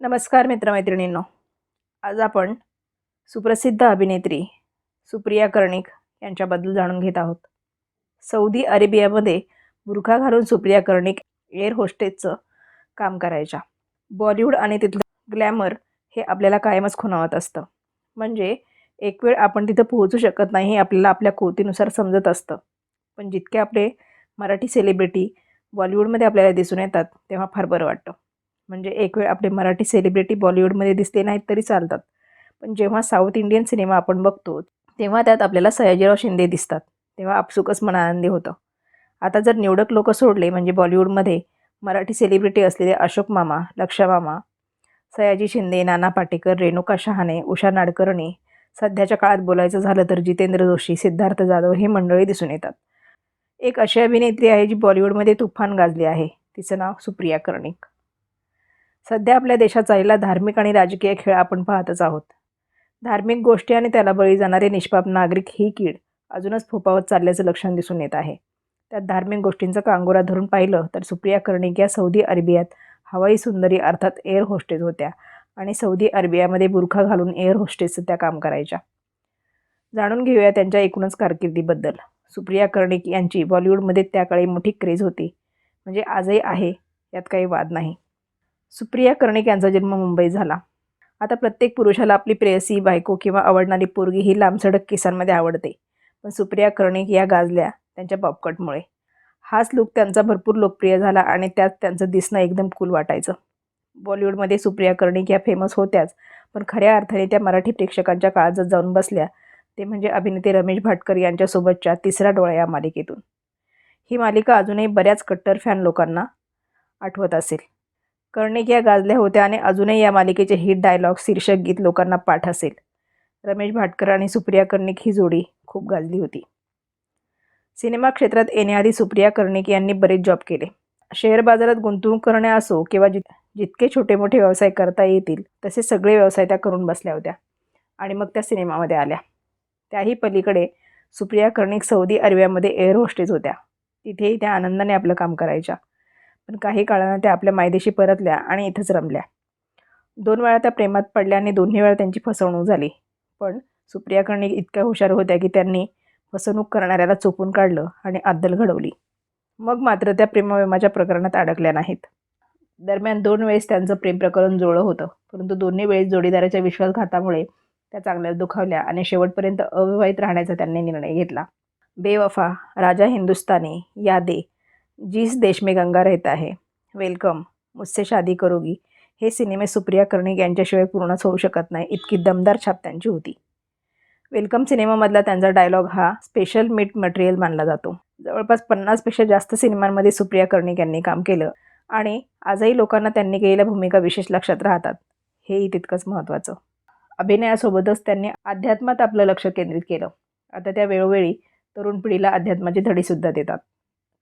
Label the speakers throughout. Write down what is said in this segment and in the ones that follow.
Speaker 1: नमस्कार मित्रमैत्रिणींनो. आज आपण सुप्रसिद्ध अभिनेत्री सुप्रिया कर्णिक यांच्याबद्दल जाणून घेत आहोत. सौदी अरेबियामध्ये बुरखा घालून सुप्रिया कर्णिक एअर होस्टेसचं काम करायच्या. बॉलिवूड आणि तिथलं ग्लॅमर हे आपल्याला कायमच खुणावत असतं. म्हणजे एक वेळ आपण तिथं पोहोचू शकत नाही हे आपल्याला आपल्या कोतीनुसार समजत असतं. पण जितके आपले मराठी सेलिब्रिटी बॉलिवूडमध्ये आपल्याला दिसून येतात तेव्हा फार बरं वाटतं. म्हणजे एक वेळ आपले मराठी सेलिब्रिटी बॉलिवूडमध्ये दिसले नाहीत तरी चालतात. पण जेव्हा साऊथ इंडियन सिनेमा आपण बघतो तेव्हा त्यात आपल्याला सयाजीराव शिंदे दिसतात. तेव्हा आपसुकच मन आनंदी होतं. आता जर निवडक लोक सोडले म्हणजे बॉलिवूडमध्ये मराठी सेलिब्रिटी असलेले अशोक मामा लक्षा मामा सयाजी शिंदे नाना पाटेकर रेणुका शहाणे उषा नाडकर्णी सध्याच्या काळात बोलायचं झालं तर जितेंद्र जोशी सिद्धार्थ जाधव हे मंडळी दिसून येतात. एक अशी अभिनेत्री आहे जी बॉलिवूडमध्ये तुफान गाजली आहे. तिचं नाव सुप्रिया कर्णिक. सध्या आपल्या देशात चाललेला धार्मिक आणि राजकीय खेळ आपण पाहतच आहोत. धार्मिक गोष्टी आणि त्याला बळी जाणारे निष्पाप नागरिक ही कीड अजूनच फोपावत चालल्याचं लक्षण दिसून येत आहे. त्यात धार्मिक गोष्टींचा कांगोरा धरून पाहिलं तर सुप्रिया कर्णिक या सौदी अरेबियात हवाई सुंदरी अर्थात एअर होस्टेस होत्या आणि सौदी अरेबियामध्ये बुरखा घालून एअर होस्टेसचं त्या काम करायच्या. जाणून घेऊया त्यांच्या एकूणच कारकिर्दीबद्दल. सुप्रिया कर्णिक यांची बॉलिवूडमध्ये त्या काळी मोठी क्रेज होती. म्हणजे आजही आहे यात काही वाद नाही. सुप्रिया कर्णिक यांचा जन्म मुंबईत झाला. आता प्रत्येक पुरुषाला आपली प्रेयसी बायको किंवा आवडणारी पोरगी ही लांबसडक केसांमध्ये आवडते. पण सुप्रिया कर्णिक या गाजल्या त्यांच्या पॉपकटमुळे हाच लुक त्यांचा भरपूर लोकप्रिय झाला आणि त्यात त्यांचं दिसणं एकदम कूल वाटायचं. बॉलिवूडमध्ये सुप्रिया कर्णिक या फेमस होत्याच पण खऱ्या अर्थाने त्या मराठी प्रेक्षकांच्या काळजात जाऊन बसल्या. ते म्हणजे अभिनेते रमेश भाटकर यांच्यासोबतच्या तिसरा डोळा या मालिकेतून. ही मालिका अजूनही बऱ्याच कट्टर फॅन लोकांना आठवत असेल. कर्णिक या गाजल्या होत्या आणि अजूनही या मालिकेचे हिट डायलॉग शीर्षक गीत लोकांना पाठ असेल रमेश भाटकर आणि सुप्रिया कर्णिक ही जोडी खूप गाजली होती. सिनेमा क्षेत्रात येण्याआधी सुप्रिया कर्णिक यांनी बरेच जॉब केले. शेअर बाजारात गुंतवणूक करणे असो किंवा जित जितके छोटे मोठे व्यवसाय करता येतील तसे सगळे व्यवसाय त्या करून बसल्या होत्या आणि मग त्या सिनेमामध्ये आल्या. त्याही पलीकडे सुप्रिया कर्णिक सौदी अरेबियामध्ये एअर होस्टेज होत्या. तिथेही त्या आनंदाने आपलं काम करायच्या. पण काही काळानं त्या आपल्या मायदेशी परतल्या आणि इथंच रमल्या. दोन वेळा त्या प्रेमात पडल्या आणि दोन्ही वेळा त्यांची फसवणूक झाली. पण सुप्रिया कर्णिक इतक्या हुशार होत्या की त्यांनी फसवणूक करणाऱ्याला चोपून काढलं आणि अद्दल घडवली. मग मात्र त्या प्रेमविमाच्या प्रकरणात अडकल्या नाहीत. दरम्यान दोन वेळेस त्यांचं प्रेम प्रकरण जुळलं होतं परंतु दोन्ही वेळेस जोडीदाराच्या विश्वासघातामुळे त्या चांगल्या दुखावल्या आणि शेवटपर्यंत अविवाहित राहण्याचा त्यांनी निर्णय घेतला. बेवफा राजा हिंदुस्तानी यादे जिस देश में गंगा रहता है वेलकम. मुझसे शादी करोगी. हे सिनेमे सुप्रिया कर्णिक यांच्याशिवाय पूर्णच होऊ शकत नाही. इतकी दमदार छाप त्यांची होती. वेलकम सिनेमामधला त्यांचा डायलॉग हा स्पेशल मीट मटेरियल मानला जातो. जवळपास पन्नासपेक्षा जास्त सिनेमांमध्ये सुप्रिया कर्णिक यांनी काम केलं आणि आजही लोकांना त्यांनी केलेल्या भूमिका विशेष लक्षात राहतात. हेही तितकंच महत्त्वाचं. अभिनयासोबतच त्यांनी अध्यात्मात आपलं लक्ष केंद्रित केलं. आता त्या वेळोवेळी तरुण पिढीला अध्यात्माची धडीसुद्धा देतात.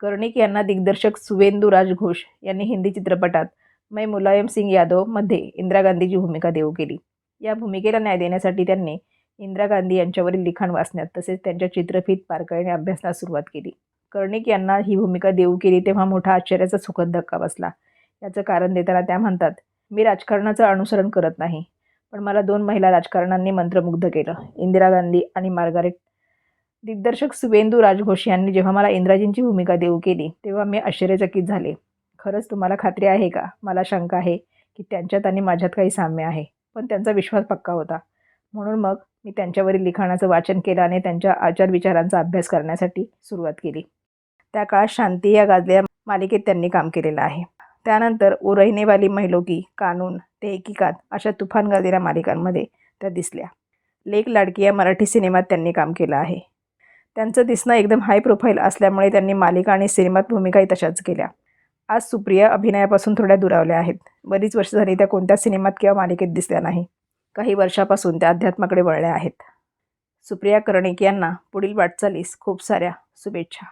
Speaker 1: कर्णिक यांना दिग्दर्शक सुवेंदुराज घोष यांनी हिंदी चित्रपटात मै मुलायम सिंग यादवमध्ये इंदिरा गांधीची भूमिका देऊ केली. या भूमिकेला न्याय देण्यासाठी त्यांनी इंदिरा गांधी यांच्यावरील लिखाण वाचण्यात तसेच त्यांच्या चित्रफित बारकाईने अभ्यासण्यास सुरुवात केली. कर्णिक यांना ही भूमिका देऊ केली तेव्हा मोठा आश्चर्याचा सुखद धक्का बसला. याचं कारण देताना त्या म्हणतात मी राजकारणाचं अनुसरण करत नाही पण मला दोन महिला राजकारणांनी मंत्रमुग्ध केलं. इंदिरा गांधी आणि मार्गारेट दिग्दर्शक सुवेंदू राजघोष यांनी जेव्हा मला इंद्राजींची भूमिका देऊ केली तेव्हा मी आश्चर्यचकित झाले. खरंच तुम्हाला खात्री आहे का? मला शंका आहे की त्यांच्यात आणि माझ्यात काही साम्य आहे पण त्यांचा विश्वास पक्का होता. म्हणून मग मी त्यांच्यावरील लिखाणाचं वाचन केलं आणि त्यांच्या आचार विचारांचा अभ्यास करण्यासाठी सुरुवात केली. त्या काळात शांती या गाजल्या मालिकेत त्यांनी काम केलेलं आहे. त्यानंतर ओरहिनेवाली महिलोकी कानून ते एकीकात अशा तुफान गाजलेल्या मालिकांमध्ये त्या दिसल्या. लेख लाडकी या मराठी सिनेमात त्यांनी काम केलं आहे. त्यांचं दिसणं एकदम हाय प्रोफाईल असल्यामुळे त्यांनी मालिका आणि सिनेमात भूमिकाही तशाच केल्या. आज सुप्रिया अभिनयापासून थोड्या दुरावल्या आहेत. बरीच वर्ष झाली त्या कोणत्या सिनेमात किंवा मालिकेत दिसल्या नाही. काही वर्षापासून त्या अध्यात्माकडे वळल्या आहेत. सुप्रिया कर्णिक यांना पुढील वाटचालीस खूप साऱ्या शुभेच्छा.